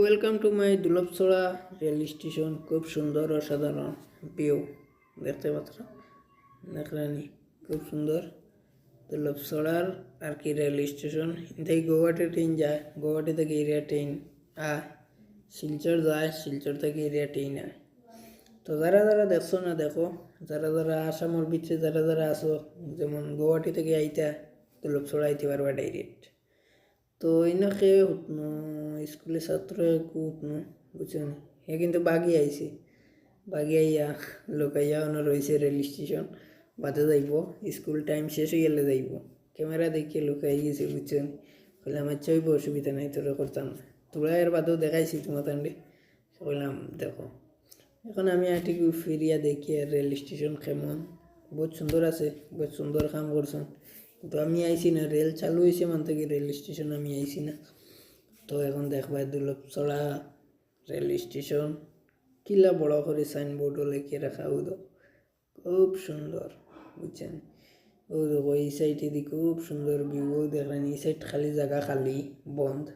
Welcome to my Dulavchhara rail station খুব সুন্দর, অসাধারণ ভিউ দেখতে পাচ্ছ? দেখলানি খুব সুন্দর। দুলভছড়ার আর কি রেল স্টেশন থেকে গৌহাটি ট্রেন যায়। গৌহাটি থেকে এরিয়া ট্রেন আয় শিলচর যায়, শিলচর থেকে এরিয়া ট্রেন আয় তো যারা যারা দেখছ না, দেখো। যারা যারা আসামর ভিতরে যারা যারা আসো যেমন গৌহাটি থেকে আইতা দুলভছড়া আইতে পারবা ডাইরেক্ট তো ইনকে স্কুলের ছাত্র একু উঠনো বুঝছেন হে কিন্তু বাগি আইছে। বাগি আইয়া লোকাইয়া অন্য রয়েছে রেল স্টেশন বাদে যাইব। স্কুল টাইম শেষ হয়ে গেলে যাইব। ক্যামেরা দেখিয়ে লুকাই গেছে বুঝছেন বললাম আচ্ছা হইব, অসুবিধা নাই, তোরা করতাম। না তোরা এর বাদেও দেখাইছি তোমার তান্ডে বললাম দেখো, এখন আমি আটিকু ফিরিয়া দেখি আর রেল স্টেশন কেমন। বহুত সুন্দর আছে, বহুত সুন্দর কাম করছেন। কিন্তু আমি আইছি না রেল চালু হয়েছে মান থেকে রেল স্টেশন আমি আইছি না। তো এখন দেখবা দুলপচড়া চড়া রেল স্টেশন কিলা বড় করে সাইনবোর্ডও লেখে রাখা হতো খুব সুন্দর, বুঝছেন? ও দেখো, এই সাইডে খুব সুন্দর ভিউ দেখলেন এই সাইড খালি জায়গা খালি, বন্ধ।